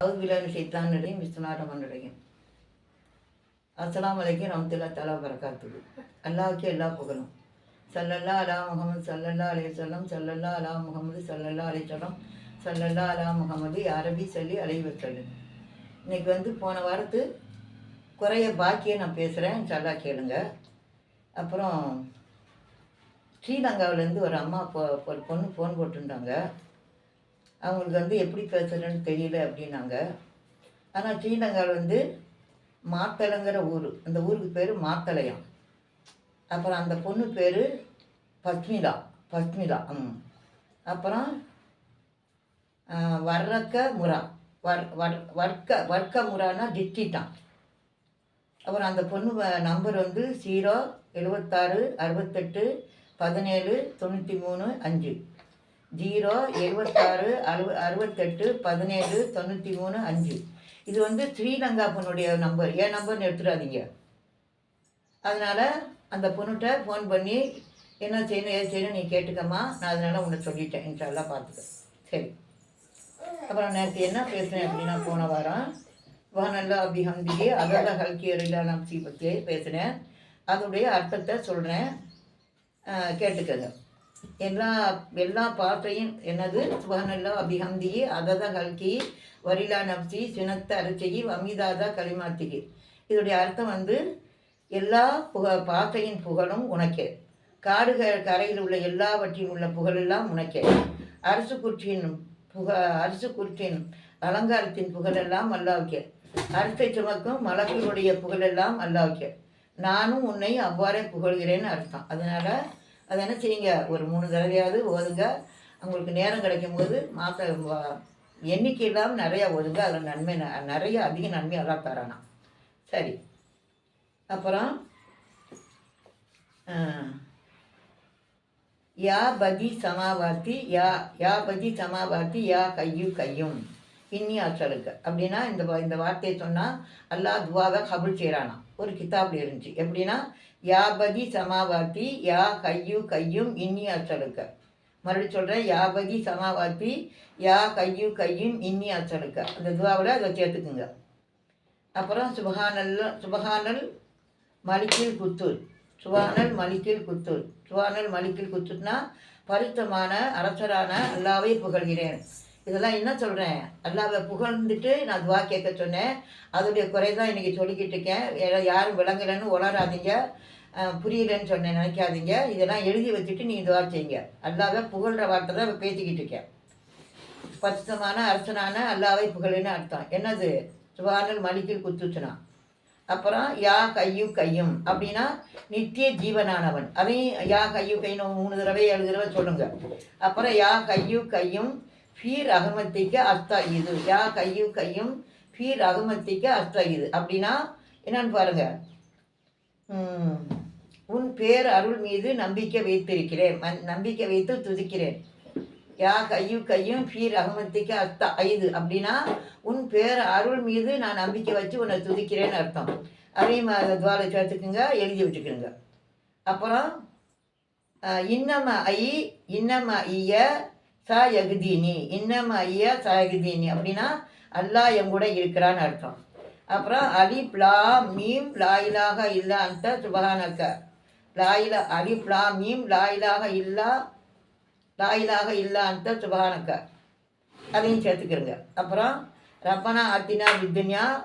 அவுது பிலானு சைத்தான் நடையும் விஸ்வநாதமன் நடையும். அஸ்லாம் அலைக்கும் ரமத்துல்லா தலா வரகாத்துது அல்லாவுக்கே எல்லா புகழும். சல்லல்லா அலா முகமது சல்லல்லா அலைய சொல்லம் சல்லல்லா அலா முகமது சல்லல்லா அலை சொல்லம் சல்லல்லா அலா முகமது அரபி சொல்லி அலைவ சொல்லு இன்னைக்கு வந்து போன வாரத்து குறைய பாக்கியை நான் பேசுகிறேன் சல்லா கேளுங்க. அப்புறம் ஸ்ரீலங்காவிலேருந்து ஒரு அம்மா பொ ஒரு பொண்ணு ஃபோன் போட்டிருந்தாங்க. அவங்களுக்கு வந்து எப்படி பேசுகிறேன்னு தெரியல அப்படின்னாங்க. ஆனால் ஸ்ரீலங்காவில் வந்து மாத்தளைங்கிற ஊர். அந்த ஊருக்கு பேர் மாத்தளையம். அப்புறம் அந்த பொண்ணு பேர் பத்மிலா. பத்மிலா. ம். அப்புறம் வர்றக்க முரா வர் வர் வர்க்க வர்க்க முறானா டிஸ்ட்ரிக்டான் அப்புறம் அந்த பொண்ணு நம்பர் வந்து ஜீரோ எழுபத்தாறு அறுபத்தெட்டு பதினேழு தொண்ணூற்றி மூணு அஞ்சு. ஜீரோ எழுபத்தாறு அறுப அறுபத்தெட்டு பதினேழு தொண்ணூற்றி மூணு அஞ்சு. இது வந்து ஸ்ரீலங்கா பொண்ணுடைய நம்பர். என் நம்பர்னு எடுத்துடாதீங்க. அதனால் அந்த பொண்ணுகிட்ட ஃபோன் பண்ணி என்ன செய்யணும் ஏது செய்யணும் நீ கேட்டுக்கம்மா. நான் அதனால் உன்னை சொல்லிட்டேன். இன்ஷால்லாம் பார்த்துக்க சரி. அப்புறம் நேற்று என்ன பேசுனேன் அப்படின்னா போன வாரம் வானல்லா அபிஹந்தியே அதோட ஹல்கியரில்லா நம்சி பற்றி பேசினேன். அதோடைய அர்த்தத்தை சொல்கிறேன் கேட்டுக்கங்க. எல்லா எல்லா பாட்டையும் என்னது சுபஹனல்லா அபிஹந்தியே அதத கல்கி வரிலா நப்சி சினத்த அரிச்சகி அமிதாதா களிமாத்திகி. இதோடைய அர்த்தம் வந்து எல்லா புக பாட்டையின் புகழும் உனக்கே. காடுகள் கரையில் உள்ள எல்லாவற்றின் உள்ள புகழெல்லாம் உனக்கே. அரசு குற்றின் புக அரசு குற்றின் அலங்காரத்தின் புகழெல்லாம் அல்லாவுக்கே. அரசை சுமக்கும் மலர்களுடைய புகழெல்லாம் அல்லாவுக்கே. நானும் உன்னை அவ்வாறே புகழ்கிறேன்னு அர்த்தம். அதனால் அதை என்ன செய்யுங்க? ஒரு மூணு தடவையாவது ஓதுங்க. உங்களுக்கு நேரம் கிடைக்கும் போது மாத எண்ணிக்கை இல்லாமல் நிறையா ஓதுங்க. அதில் நன்மை ந- நிறைய அதிக நன்மை எல்லாம் தரானா சரி. அப்புறம் யா பதி சமாவாத்தி யா யா பதி சமாவாத்தி யா கையு கையும். இன்னி அச்சலுக்கு அப்படின்னா இந்த இந்த வார்த்தையை சொன்னால் அல்லா துவாவை கபுல் செய்கிறானா ஒரு கிதாப்ல இருந்துச்சு. எப்படின்னா யா பதி சமாவாத்தி யா கையு கையும் இன்னி அச்சடுக்க மறுபடியும் சொல்கிறேன் யாபதி சமாவாத்தி யா கையு கையும் இன்னி அச்சடுக்க அந்த துவாவில் அதை சேர்த்துக்குங்க. அப்புறம் சுபஹானல் சுபஹானல் மலிக்கில் குத்தூர். சுபானல் மலிக்கில் குத்தூர். சுபானல் மலிக்கில் குத்தூர்னா பரித்தமான அரசரான அல்லாவை புகழ்கிறேன். இதெல்லாம் என்ன சொல்கிறேன் அல்லாவை புகழ்ந்துட்டு நான் துவா கேட்க சொன்னேன். அதோடைய குறை தான் இன்றைக்கி சொல்லிக்கிட்டு இருக்கேன். யாரும் விளங்கலைன்னு உளராதீங்க புரியலன்னு சொன்னேன் நினைக்காதீங்க. இதெல்லாம் எழுதி வச்சுட்டு நீங்கள் இதுவாக செய்யுங்க அல்லாவே புகழ்கிற வார்த்தை தான் பேசிக்கிட்டு இருக்கேன் பரிசுத்தமான அரசனான அல்லாவை புகழுன்னு அர்த்தம். என்னது? சுபானல் மலிக்கில் குத்துச்சுனா. அப்புறம் யா கையும் கையும். அப்படின்னா நித்திய ஜீவனானவன். அதையும் யா கையும் கையும் மூணு தடவை ஏழு தடவை சொல்லுங்க. அப்புறம் யா கையு கையும் ஃபீர் அகமத்திக்கு அஸ்தா இது. யா கையு கையும் ஃபீர் அகமத்திக்கு அஸ்தா இது. அப்படின்னா என்னன்னு பாருங்க. உன் பேர் அருள் மீது நம்பிக்கை வைத்திருக்கிறேன். நம்பிக்கை வைத்து துதிக்கிறேன். யா கையு கையும் ஃபீர் அகமத்திக்கு அஸ்தா ஐது அப்படின்னா உன் பேர் அருள் மீது நான் நம்பிக்கை வச்சு உன்னை துதிக்கிறேன்னு அர்த்தம். அதையும் அஹ், துவாலை சேர்த்துக்குங்க எழுதி வச்சுக்கிறோங்க அப்புறம் இன்னம ஐ இன்னம ஐய சா யகுதீனி. இன்னம ஐய சா யகுதீனி. அப்படின்னா அல்லாஹ் என் கூட இருக்கிறான்னு அர்த்தம். அப்புறம் அலி லா மீம் லாயிலாக இல்லா அந்த சுபகானக்க லாயிலா அலிப் லா மீம் லாயிலாக இல்லா லாயிலாக இல்லா அந்த அதையும் சேர்த்துக்கிறங்க. அப்புறம் ரப்பனா அத்தினா வித்துன்யா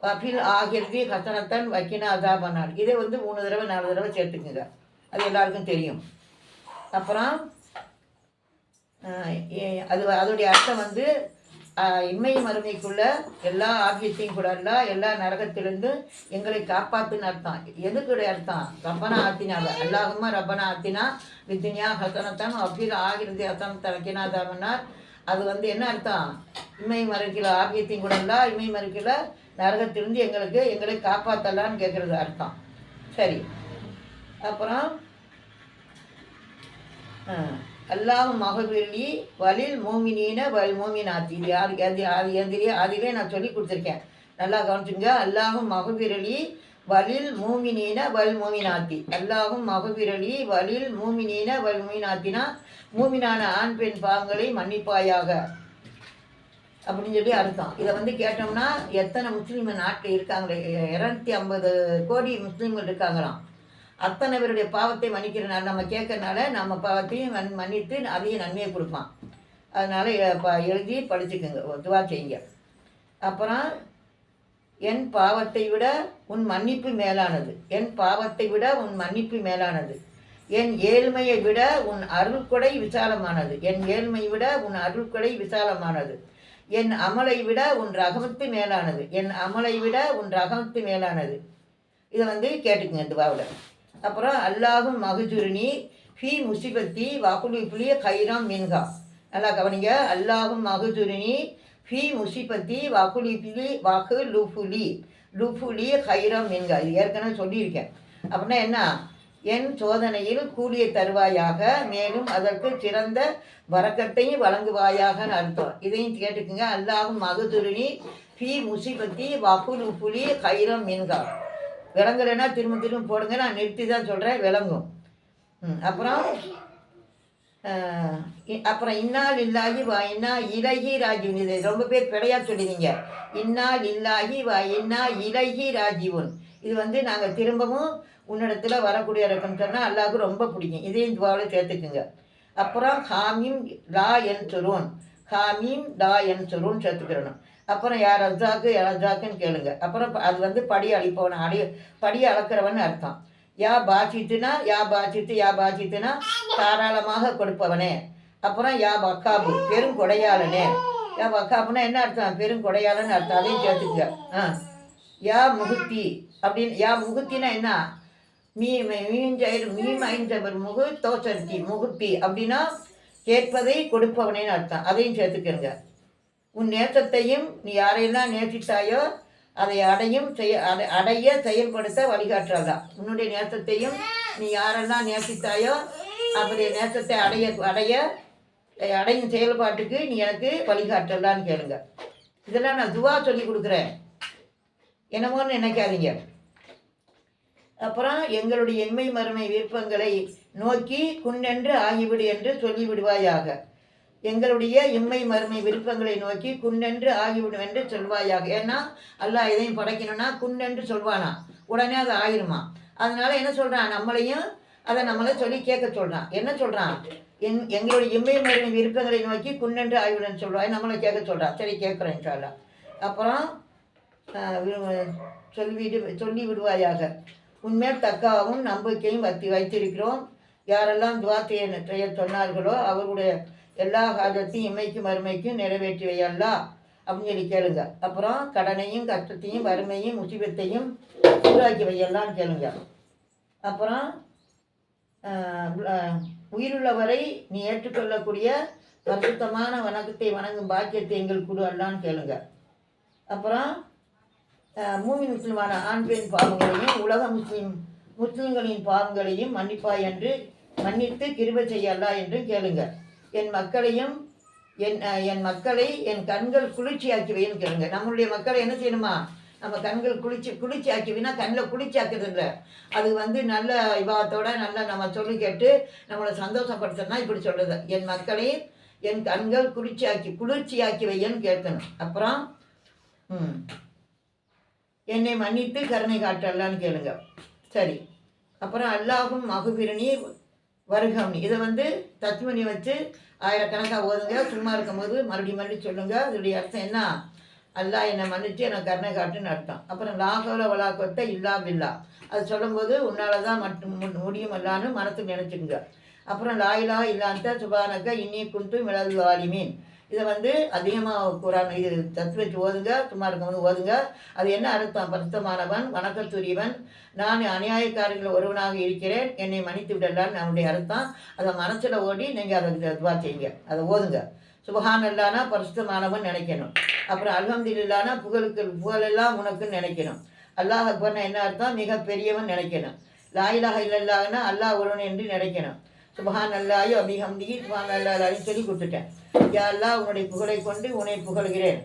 வஃபில் ஆகியர்தி ஹசனத்தன் வக்கினா அதாபனார் இதை வந்து மூணு தடவை நாலு தடவை சேர்த்துக்குங்க. அது எல்லாருக்கும் தெரியும். அப்புறம் ஏ- அது அதோடைய அர்த்தம் வந்து இன்மை இம்மை மறுமைக்குள்ள எல்லா ஆபியத்தையும் கூட இல்ல எல்லா நரகத்திலிருந்து எங்களை காப்பாத்துன்னு அர்த்தம். எதுக்குடைய அர்த்தம்? ரப்பனா ஆத்தினால அல்லாஹுமா ரப்பனா ஆத்தினா வித்யா ஹசனத்தன் அஃபீல் ஆகிறது ஹசனத்தன் தலக்கினாதாமன்னார் அது வந்து என்ன அர்த்தம்? இம்மை மறுக்கில ஆபியத்தையும் கூட இல்ல இம்மை மறுக்கில நரகத்திலிருந்து எங்களுக்கு எங்களை காப்பாற்றலான்னு கேட்குறது அர்த்தம். சரி. அப்புறம் அல்லாஹ் மகவில்லி வலில் மோமினீன வல் மோமினாத்தி இது யார் அது அது எதிரே அதிலே நான் சொல்லி கொடுத்துருக்கேன். நல்லா கவனிச்சுங்க. அல்லாஹும் மகவிரலி வலில் மூமினீன வல் மூமினாத்தி. அல்லாஹும் மகவிரலி வலில் மூமினீன வல் மூமினாத்தினா மூமினான ஆண் பெண் பாவங்களை மன்னிப்பாயாக. அப்படின்னு சொல்லி அர்த்தம். இதை வந்து கேட்டோம்னா எத்தனை முஸ்லீம் நாட்டில் இருக்காங்களே? இரநூத்தி ஐம்பது கோடி முஸ்லீம்கள் இருக்காங்களாம். அத்தனை பேருடைய பாவத்தை மன்னிக்கிறனால நம்ம கேட்கறனால நம்ம பாவத்தையும் மன் மன்னித்து அதையும் நன்மையை கொடுப்பான். அதனால் எழுதி படிச்சுக்கோங்க துவா செய்யுங்க. அப்புறம் என் பாவத்தை விட உன் மன்னிப்பு மேலானது. என் பாவத்தை விட உன் மன்னிப்பு மேலானது. என் ஏழ்மையை விட உன் அருள்கொடை விசாலமானது. என் ஏழ்மை விட உன் அருள்கொடை விசாலமானது. என் அமலை விட உன் ரகமத்து மேலானது. என் அமலை விட உன் ரகமத்து மேலானது. இதை வந்து கேட்டுக்குங்க இந்த அப்புறம் அல்லாஹும் மகஜுருனி ஃபி முசிபத்தி வாக்குலி புளிய கைராம் மின்கா நல்லா கவனிங்க. அல்லாஹும் மகஜுருனி ஃபி முசிபத்தி வாக்குலி புலி வாக்கு லுஃபுலி லுஃபுலி கைராம் மின்கா இது ஏற்கனவே சொல்லியிருக்கேன். அப்படின்னா என்ன? என் சோதனையில் கூலியை தருவாயாக மேலும் அதற்கு சிறந்த வரக்கத்தையும் வழங்குவாயாகன்னு அர்த்தம். இதையும் கேட்டுக்குங்க. அல்லாஹும் மகதுருனி ஃபி முசிபத்தி வகுல் புலி கைரம் மின்கா விளங்கலைன்னா திரும்ப திரும்ப போடுங்க நான் நிறுத்தி தான் சொல்கிறேன் விளங்கும். அப்புறம் இ- அப்புறம் இன்னால் இல்லாகி வா இன்னா இலகி ராஜீவன் இது ரொம்ப பேர் பிழையா சொல்லுவீங்க. இன்னால் இல்லாகி வா இன்னா இலகி ராஜீவன். இது வந்து நாங்கள் திரும்பவும் உன்னிடத்தில் வரக்கூடிய இருக்குன்னு சொன்னால் அல்லாவுக்கு ரொம்ப பிடிக்கும். இதையும் துவாவில் சேர்த்துக்குங்க. அப்புறம் ஹாமீம் லா என் சொருன். ஹாமீம் லா என் சொருன்னு சேர்த்துக்கிறணும். அப்புறம் யார் ரஜாக்கு ரஜாக்குன்னு கேளுங்க. அப்புறம் அது வந்து படி அழிப்பவன் அடி படி அளக்கிறவன் அர்த்தம். யா பாச்சித்துனா யா பாச்சித்து யா பாச்சித்துனா தாராளமாக கொடுப்பவனே. அப்புறம் யா வக்காபு பெரும் கொடையாளனே. யா வக்காபுனா என்ன அர்த்தம்? பெரும் கொடையாளன்னு அர்த்தம். அதையும் சேர்த்துக்குங்க. ஆ. யா முகுத்தி அப்படின்னு யா முகுத்தினா என்ன? மீ மீஞ்சயிர் மீமைந்தவர் முகு தோசர்த்தி முகுத்தி அப்படின்னா கேட்பதை கொடுப்பவனேன்னு அர்த்தம். அதையும் சேர்த்துக்கிறங்க உன் நேசத்தையும் நீ யாரையெல்லாம் நேசித்தாயோ அதை அடையும் செய்ய அதை அடைய செயல்படுத்த வழிகாட்டுறதா. உன்னுடைய நேசத்தையும் நீ யாரெல்லாம் நேசித்தாயோ அவருடைய நேசத்தை அடைய அடைய அடையும் செயல்பாட்டுக்கு நீ எனக்கு வழிகாட்டலான்னு கேளுங்க. இதெல்லாம் நான் துவா சொல்லி கொடுக்குறேன். என்னமோன்னு நினைக்காதீங்க. அப்புறம் எங்களுடைய எண்மை மறுமை விருப்பங்களை நோக்கி குன்னென்று ஆகிவிடு என்று சொல்லிவிடுவாயாக. எங்களுடைய இம்மை மறுமை விருப்பங்களை நோக்கி குன்னென்று ஆகிவிடும் என்று சொல்வாயாக. ஏன்னா அல்லா எதையும் படைக்கணும்னா குன்னென்று சொல்வானா? உடனே அது ஆயிருமா? அதனால என்ன சொல்றான்? நம்மளையும் அதை நம்மளை சொல்லி கேட்க சொல்றான். என்ன சொல்றான்? என் எங்களுடைய இம்மை மருமை விருப்பங்களை நோக்கி குன்னென்று ஆகிவிடும் சொல்வாய் நம்மளை கேட்க சொல்றான்? சரி கேட்குறேன் சொல்லலாம் அப்புறம் சொல்லிவிடு சொல்லி விடுவாயாக. உன்மேல் தக்காவும் நம்பிக்கையும் வைத்து வைத்திருக்கிறோம். யாரெல்லாம் துவா செய்ய சொன்னார்களோ அவர்களுடைய எல்லா காலத்தையும் இம்மைக்கும் வறுமைக்கும் நிறைவேற்றி வையல்லா அப்படின்னு சொல்லி கேளுங்க. அப்புறம் கடனையும் கஷ்டத்தையும் வறுமையும் முசிபத்தையும் சூறாக்கி வையல்லான்னு கேளுங்க. அப்புறம் உயிருள்ளவரை நீ ஏற்றுக்கொள்ளக்கூடிய பரிசுத்தமான வணக்கத்தை வணங்கும் பாக்கியத்தை எங்கள் குழு அல்லான்னு கேளுங்க. அப்புறம் அஹ், மூமின் முஸ்லிமான ஆண் பெண் பாவங்களையும் உலக முஸ்லிம் முஸ்லிம்களின் பாவங்களையும் மன்னிப்பாய் என்று மன்னித்து கிருப செய்யல்லா என்று கேளுங்கள் என் மக்களையும் என் என் மக்களை என் கண்கள் குளிர்ச்சியாக்கி வைன்னு கேளுங்க. நம்மளுடைய மக்களை என்ன செய்யணுமா? நம்ம கண்கள் குளிர்ச்சி குளிர்ச்சி ஆக்கிவினா கண்ணில் குளிர்ச்சி ஆக்குறது இல்லை அது வந்து நல்ல விவாதத்தோட நல்ல நம்ம சொல்லி கேட்டு நம்மளை சந்தோஷப்படுத்தணும்னா இப்படி சொல்கிறது என் மக்களை என் கண்கள் குளிர்ச்சியாக்கி குளிர்ச்சியாக்கி வையன்னு கேட்கணும். அப்புறம் என்னை மன்னித்து கருணை காட்டலான்னு கேளுங்க. சரி. அப்புறம் அல்லாஹும் மகுபிரணி வருகம் இதை வந்து தத்துவனி வச்சு ஆயிரக்கணக்காக ஓதுங்க. சும்மா இருக்கும்போது மறுபடியும் மறுபடியும் சொல்லுங்க. அதோடைய அர்த்தம் என்ன? அல்லா என்னை மன்னிச்சு எனக்கு கருணை காட்டுன்னு அர்த்தம். அப்புறம் லாகோல வலாக்கொத்த இல்லா பில்லா. அது சொல்லும்போது உன்னால தான் மட்டும் மு- முடியும் அல்லான்னு மனசுக்கு நினச்சிக்கோங்க. அப்புறம் லாயிலா இல்லாந்த சுபானக்க இன்னி குண்டு மிளகு வாலிமீன். இதை வந்து அதிகமாக குரான் இது தத்து வச்சு ஓதுங்க சும்மா இருக்கும்போது ஓதுங்க. அது என்ன அர்த்தம்? பரிசுத்தமானவன் வணக்கத்துரியவன் நான் அநியாயக்காரர்கள் ஒருவனாக இருக்கிறேன் என்னை மன்னித்து விடலான்னு நம்முடைய அர்த்தம். அதை மனசில் ஓடி நீங்கள் அதை இதுவாக செய்யுங்க. அதை ஓதுங்க. சுபஹான் இல்லானா பரிசுத்தமானவன் நினைக்கணும். அப்புறம் அல்ஹம்துலில்லானா புகழுக்கு புகழெல்லாம் உனக்குன்னு நினைக்கணும். அல்லாஹ் அக்பர்னா என்ன அர்த்தம்? மிக பெரியவன் நினைக்கணும். லாயிலாக இல்லல்லாகனா அல்லாஹ் ஒருவன் என்று நினைக்கணும். சுபஹான் அல்லாயோ அபிஹம்தி சுபஹான் அல்லாஹ் சொல்லி கொடுத்துட்டேன் யா அல்லாஹ் உன்னுடைய புகழை கொண்டு உன்னை புகழ்கிறேன்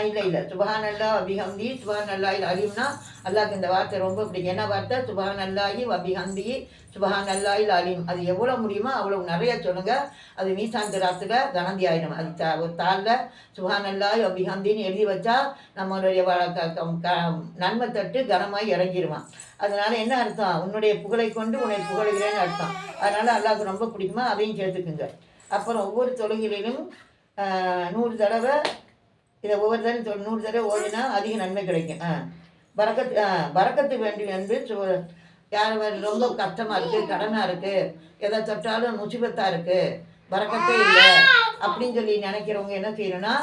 இல்லை இல்லை. சுபஹான் அல்லா அபிஹந்தி சுபஹான் அல்லாஹில் அலிம்னா அல்லாஹ்க்கு இந்த வார்த்தை ரொம்ப பிடிக்கும். என்ன வார்த்தை? சுபஹான் அல்லாஹி அபிஹந்தி சுபஹான் அல்லாஹில் அலிம். அது எவ்வளோ முடியுமோ அவ்வளோ நிறைய சொல்லுங்கள் அது மீசான் ராத்துல தனந்தி ஆயிடும். அது தா ஒரு தாளில் சுபஹான் அல்லாஹி அபிஹந்தின்னு எழுதி வச்சா நம்மளுடைய க- நன்மை தட்டு கனமாய் இறங்கிடுவான் அதனால என்ன அர்த்தம்? உன்னுடைய புகழை கொண்டு உன்னை புகழுகிறேன்னு அர்த்தம். அதனால் அல்லாஹுக்கு ரொம்ப பிடிக்குமா? அதையும் சேர்த்துக்குங்க அப்புறம் ஒவ்வொரு தொழுகையிலும் நூறு தடவை இதை ஒவ்வொரு தடவை நூறு தடவை ஓடினா அதிக நன்மை கிடைக்கும். ஆ. பறக்கத்து ஆ பறக்கத்து வேண்டி வந்து யார் ரொம்ப கஷ்டமாக இருக்குது கடனாக இருக்குது எதை தொட்டாலும் முசிபத்தாக இருக்குது பறக்கத்தே இல்லை அப்படின்னு சொல்லி நினைக்கிறவங்க என்ன செய்யணும்னா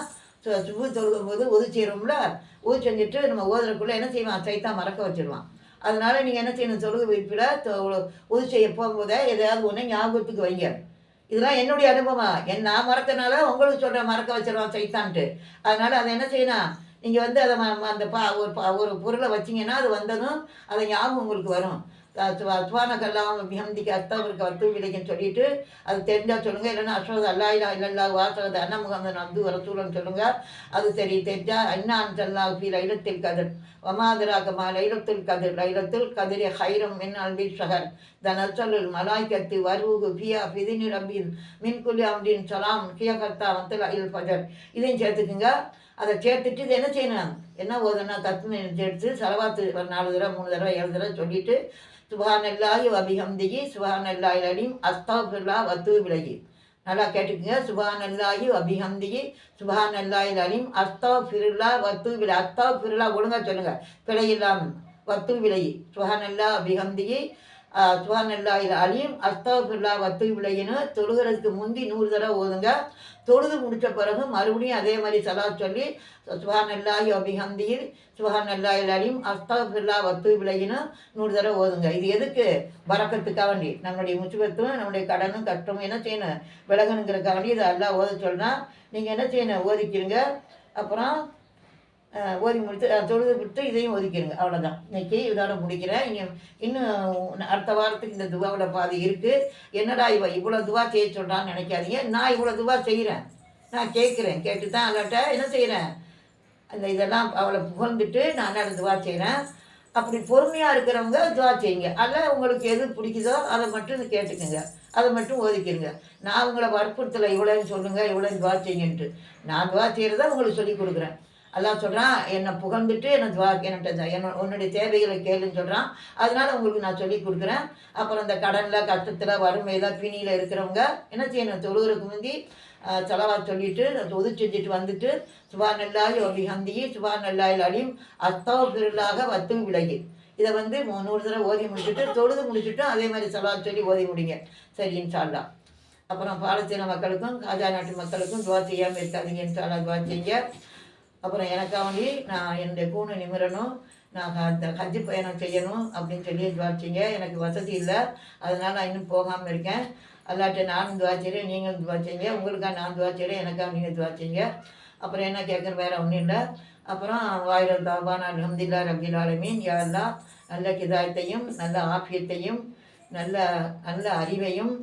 சு- சுபு தொழுகும் போது உது செய்கிறோம்ல உது செஞ்சுட்டு நம்ம ஓதுறதுக்குள்ளே என்ன செய்வான் சைத்தான் மறக்க வச்சிருவான் அதனால நீங்கள் என்ன செய்யணும்? தொழுகு வைப்பில் உது செய்ய போகும்போதே எதையாவது ஒன்று ஞாபகத்துக்கு வைங்க. இதெல்லாம் என்னுடைய அனுபவம்? என் நான் மறக்கனால உங்களுக்கு சொல்கிறேன் மறக்க வச்சிருவான் சைத்தான்ட்டு. அதனால் அதை என்ன செய்யணும்? நீங்கள் வந்து அதை ம- ம- அந்த பா ஒரு ஒரு பொருளை வச்சிங்கன்னா அது வந்ததும் அதை ஞாபகம் உங்களுக்கு வரும். அத்வானகெல்லாம் விஹந்திக்கு அர்த்தவருக்கு வந்து விலைக்குன்னு சொல்லிட்டு அது தெரிஞ்சால் சொல்லுங்கள் இல்லைன்னா அஸ்வத் அல்லாயிலா இல்லல்லா வாசகத அன்னமுகந்தன் வந்து வரசூலன்னு சொல்லுங்கள் அது சரி தெரிஞ்சால் அண்ணான் சல்லா ஃபி லைலத்தில் கதிர். வமாதிராகமா லைலத்துல் கதிர். லைலத்துல் கதிரி ஹைரம் மின் அல்பி ஷஹர் தனசலுல் மலாய்கத்து வருவுகு ஃபியா ஃபிதினி ரப்பின். மின் குலி அம்ரின் சலாம் கியகர்த்தா வந்து அயில் ஃபஜர். இதையும் சேர்த்துக்குங்க. அதை சேர்த்துட்டு இது என்ன செய்யணும்? என்ன ஓதுனா தத்துன்னு சேர்த்து செலவாத்து ஒரு நாலு தடவை மூணு தடவை ஏழு தடவை சொல்லிட்டு சுபானல்லாஹி அபிஹம்திகி சுபானல்லாஹி அலீம் அஸ்தாஃபிருல்லா வத்து விலகி நல்லா கேட்டுக்குங்க. சுபானல்லாஹி அபிஹம்திகி சுபானல்லாஹி அலீம் அஸ்தாஃபிருல்லா வத்து விலை அஸ்தாஃபிருல்லா ஒழுங்கா ஒழுங்காக பிழை இல்லாமல் வத்து விலகி சுபானல்லா அபிஹம்திகி சுபானல்லாஹி அலீம் அஸ்தாஃபிருல்லா வத்து விலையின்னு தொழுகிறதுக்கு முந்தி நூறு தடவை ஓதுங்க. தொழுது முடித்த பிறகு மறுபடியும் அதே மாதிரி சலா சொல்லி சுபான் அல்லாஹி அபிஹந்தியில் சுபான் அல்லாஹி அலீம் அஸ்தபில்லா வத்து விலையினும் நூறு தடவை ஓதுங்க. இது எதுக்கு? பறக்கத்துக்காக வேண்டி. நம்மளுடைய முச்சுபத்தும் நம்முடைய கடனும் கஷ்டமும் என்ன செய்யணும்? விலகணுங்கிறக்காக வேண்டி இதை எல்லாம் ஓத சொன்னால் நீங்கள் என்ன செய்யணும்? ஓதிக்கிறீங்க. அப்புறம் ஓதி முடித்து தொழுது விட்டு இதையும் ஒதுக்கிடுங்க. அவ்வளோதான் இன்னைக்கு இதோட முடிக்கிறேன். இங்கே இன்னும் அடுத்த வாரத்துக்கு இந்த துவாவோட பாதி இருக்குது என்னடா இவ இவ்வளோ துவா செய்ய சொல்கிறான்னு நினைக்காதீங்க. நான் இவ்வளோ துவா செய்கிறேன் நான் கேட்குறேன். கேட்டு தான் அல்லாட்ட என்ன செய்கிறேன் அந்த இதெல்லாம் அவளை புகழ்ந்துட்டு நான் அந்த துவா செய்கிறேன் அப்படி பொறுமையாக இருக்கிறவங்க துவா செய்யுங்க. அல்ல உங்களுக்கு எது பிடிக்குதோ அதை மட்டும் கேட்டுக்கோங்க. அதை மட்டும் ஒதுக்கிடுங்க. நான் உங்களை வற்புறுத்தலை இவ்வளோன்னு சொல்லுங்கள் இவ்வளோ துவா செய்யுங்கன்ட்டு. நான் துவா செய்கிறத உங்களுக்கு சொல்லி கொடுக்குறேன். அல்லாஹ் சொல்கிறான் என்னை புகழ்ந்துட்டு என்னை துவா என்கிட்ட என்ன உன்னுடைய தேவைகளை கேளுன்னு சொல்கிறான் அதனால் உங்களுக்கு நான் சொல்லி கொடுக்குறேன். அப்புறம் இந்த கடனில் கஷ்டத்தில் வறுமையில் பிணியில் இருக்கிறவங்க என்ன செய்யணும்? தொழுகிறதுக்கு முந்தி செலவா சொல்லிட்டு உது செஞ்சுட்டு வந்துட்டு சுபா நல்லாய் ஒரு ஹந்தி சுபா நல்லாயில் அலிம் அத்தவ பிறலாக வத்தும் விலகி. இதை வந்து நூறு தடவை ஓதி முடிச்சுட்டு தொழுது முடிச்சுட்டு அதே மாதிரி செலவா சொல்லி ஓதி முடிங்க. சரி இன்ஷால்லா அப்புறம் பாலஸ்தீன மக்களுக்கும் காஜா நாட்டு மக்களுக்கும் துவா செய்யாமல் இருக்காதீங்க இன்ஷால்லா துவா செய்ய அப்புறம் எனக்கு வேண்டி நான் என்னுடைய கூணு நிமிரணும் நான் அந்த பயணம் செய்யணும் அப்படின்னு சொல்லி துவாச்சிங்க எனக்கு வசதி இல்லை. அதனால் நான் இன்னும் போகாமல் இருக்கேன். அல்லாட்ட நானும் துவா நீங்களும் துவாச்சிங்க உங்களுக்காக நான் துவா எனக்காக நீங்கள் துவாச்சிங்க அப்புறம் என்ன கேட்குற வேற ஒன்றும் இல்லை. அப்புறம் வாயிரம் தாபான் அலமதுல்லா ரபில் ஆலமீன். யாரெல்லாம் நல்ல கிதாயத்தையும் நல்ல ஆஃபியத்தையும் நல்ல நல்ல அறிவையும்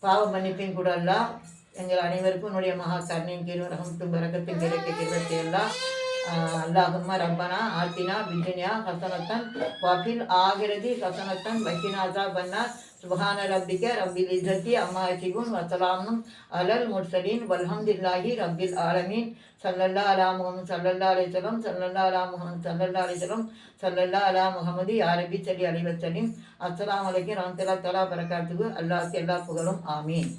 பாவ மன்னிப்பையும் கூட எல்லாம் எங்கள் அனைவருக்கும் உன்னுடைய மகா கருணையின் கீழ் ரஹமத்தும் பரகத்தின் கிடைக்க கிருபத்தை எல்லாம் அல்லாஹும்ம ரப்பனா ஆத்தினா பிஜ்னியா ஹசனத்தன் வஃபில் ஆகிரதி ஹசனத்தன் வக்கினாசா பன்னா சுபஹான ரப்பிக்க ரப்பில் இசத்தி அம்மா சிகுன் வசலாமும் அலல் முர்சலீன் வல்ஹம்துல்லாஹி ரப்பில் ஆலமீன். சல்லல்லா அலா முகமது சல்லல்லா அலைஹிஸ்ஸலாம் சல்லல்லா அலா முகமது சல்லல்லா அலைஹிஸ்ஸலாம் சல்லல்லா அலா முகமது யாரபி சலி சல்லி அலைஹி வஸல்லம். அஸ்ஸலாமு அலைக்கும் ரஹ்மத்துல்லாஹி தஆலா பரக்காத்துஹு எல்லா புகழும். ஆமீன்.